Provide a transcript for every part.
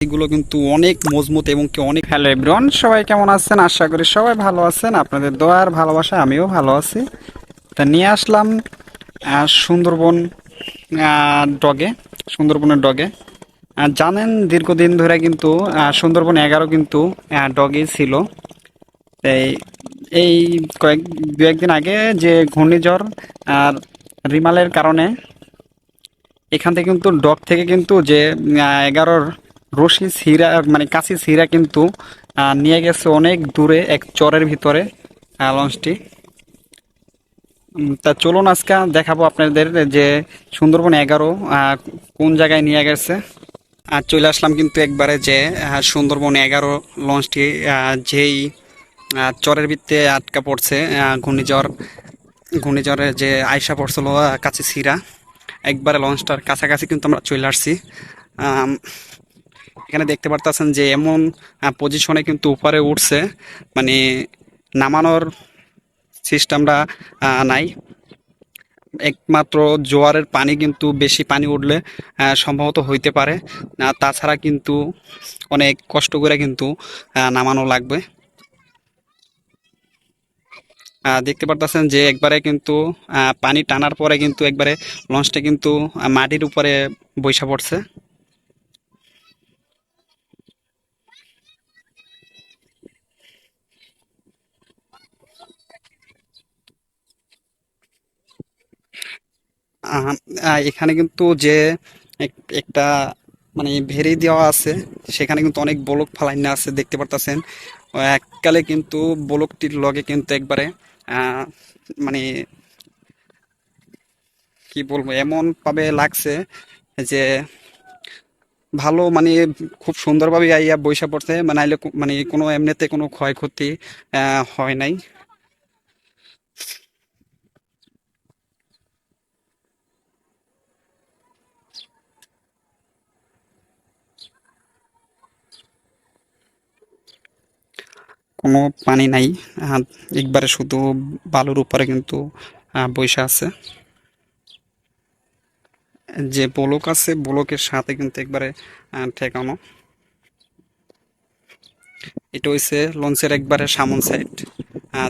এগুলো কিন্তু অনেক মজবুত এবং কি অনেক হ্যালো এভরিওয়ান, সবাই কেমন আছেন? আশা করি সবাই ভালো আছেন। আপনাদের দোয়ার ভালোবাসা আমিও ভালো আছি। তা নিয়ে আসলাম সুন্দরবন ডগে, সুন্দরবনের ডগে। জানেন, দীর্ঘদিন ধরে কিন্তু সুন্দরবন এগারো কিন্তু ডগে ছিল। এই কয়েক, দু একদিন আগে যে ঘূর্ণিঝড় আর রিমালের কারণে এখান থেকে কিন্তু ডগ থেকে কিন্তু যে এগারোর রশি সিরা মানে কাছি সিরা কিন্তু নিয়ে গেছে অনেক দূরে এক চরের ভিতরে লঞ্চটি। তা চলুন আজকে দেখাবো আপনাদের যে সুন্দরবন এগারো কোন জায়গায় নিয়ে গেছে। আর চলে আসলাম কিন্তু একবারে যে সুন্দরবন এগারো লঞ্চটি যেই চরের ভিত্তে আটকা পড়ছে ঘূর্ণিঝড়, ঘূর্ণিঝড়ে যে আয়সা পড়ছিল কাছে সিরা একবারে লঞ্চটার কাছাকাছি কিন্তু আমরা চলে আসছি। এখানে দেখতে পারতেছেন যে এমন পজিশনে কিন্তু উপরে উঠছে। মানে নামানোর সিস্টেমটা নাই। একমাত্র জোয়ারের পানি কিন্তু বেশি পানি উঠলে সম্ভবত হইতে পারে। তাছাড়া কিন্তু অনেক কষ্ট করে কিন্তু নামানো লাগবে। দেখতে পারতেছেন যে একবারে কিন্তু পানি টানার পরে কিন্তু একবারে লঞ্চটা কিন্তু মাটির উপরে বৈশা পড়ছে। এখানে কিন্তু যে এক- একটা মানে ভেরি দেওয়া আছে, সেখানে কিন্তু অনেক বলক ফালাইনা আছে, দেখতে পারতেছেন। এককালে কিন্তু বলকটির লগে কিন্তু একবারে মানে কি বলব, এমন ভাবে লাগছে যে ভালো মানে খুব সুন্দরভাবে আইয়া বৈশা পড়ছে মানে আইলে মানে কোনো এমনিতে কোনো ক্ষয়ক্ষতি হয় নাই। কোনো পানি নাই। একবারে শুধু বালুর উপরে কিন্তু বৈশা আছে। যে বলক আছে, বলকের সাথে কিন্তু একবারে ঠেকানো। এটা হইছে লঞ্চের একবারে সামন সাইড।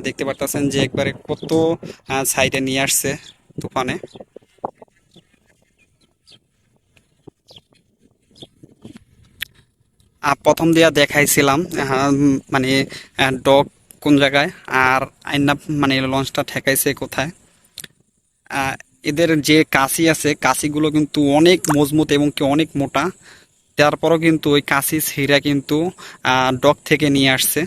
দেখতে পারতেছেন যে একবারে কত সাইডে নিয়ে আসছে তুফানে। প্রথম দিয়া দেখাইছিলাম মানে ডগ কোন জায়গায়, আর আইনা মানে লঞ্চটা ঠেকাইছে কোথায়। এদের যে কাশি আছে, কাশিগুলো কিন্তু অনেক মজবুত এবং কি অনেক মোটা। তারপরও কিন্তু ওই কাশি ছিঁড়া কিন্তু ডক থেকে নিয়ে আসছে।